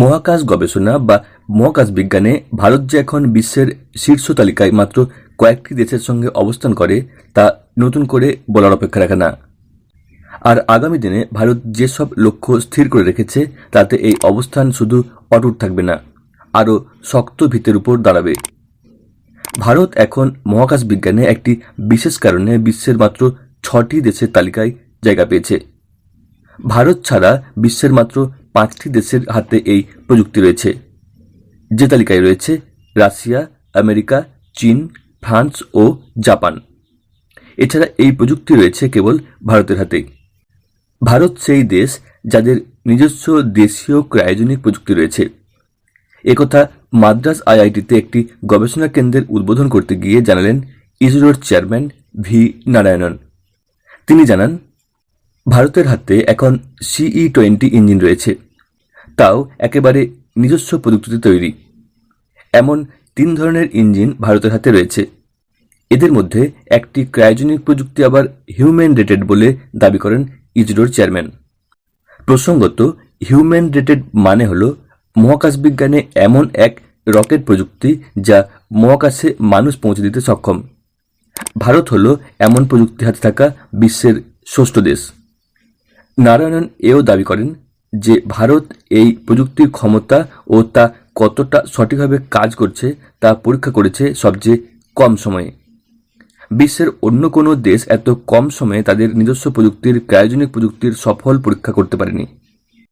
মহাকাশ গবেষণা বা মহাকাশ বিজ্ঞানে ভারত যে এখন বিশ্বের শীর্ষ তালিকায় মাত্র কয়েকটি দেশের সঙ্গে অবস্থান করে, তা নতুন করে বলার অপেক্ষা রাখে না। আর আগামী দিনে ভারত যেসব লক্ষ্য স্থির করে রেখেছে, তাতে এই অবস্থান শুধু অটুট থাকবে না, আরও শক্ত ভিতের উপর দাঁড়াবে। ভারত এখন মহাকাশ বিজ্ঞানে একটি বিশেষ কারণে বিশ্বের মাত্র ছটি দেশের তালিকায় জায়গা পেয়েছে। ভারত ছাড়া বিশ্বের মাত্র পাঁচটি দেশের হাতে এই প্রযুক্তি রয়েছে। যে তালিকায় রয়েছে রাশিয়া, আমেরিকা, চীন, ফ্রান্স ও জাপান। এছাড়া এই প্রযুক্তি রয়েছে কেবল ভারতের হাতেই। ভারত সেই দেশ যাদের নিজস্ব দেশীয় ক্রায়োজনিক প্রযুক্তি রয়েছে। একথা মাদ্রাস আইআইটিতে একটি গবেষণা কেন্দ্রের উদ্বোধন করতে গিয়ে জানালেন ইসরোর চেয়ারম্যান ভি. নারায়ণন। তিনি জানান ভারতের হাতে এখন সিই টোয়েন্টি ইঞ্জিন রয়েছে। তাও একেবারে নিজস্ব প্রযুক্তিতে তৈরি। এমন তিন ধরনের ইঞ্জিন ভারতের হাতে রয়েছে। এদের মধ্যে একটি ক্রায়োজনিক প্রযুক্তি আবার হিউম্যান রেটেড বলে দাবি করেন ইসরোর চেয়ারম্যান প্রসঙ্গত হিউম্যান রেটেড মানে হল মহাকাশ বিজ্ঞানে এমন এক রকেট প্রযুক্তি যা মহাকাশে মানুষ পৌঁছে দিতে সক্ষম। ভারত হল এমন প্রযুক্তি হাতে থাকা বিশ্বের ষষ্ঠ দেশ। নারায়ণন এও দাবি করেন যে ভারত এই প্রযুক্তির ক্ষমতা ও তা কতটা সঠিকভাবে কাজ করছে তা পরীক্ষা করেছে সবচেয়ে কম সময়ে। বিশ্বের অন্য কোনো দেশ এত কম সময়ে তাদের নিজস্ব প্রযুক্তির, ক্রায়োজনিক প্রযুক্তির সফল পরীক্ষা করতে পারেনি।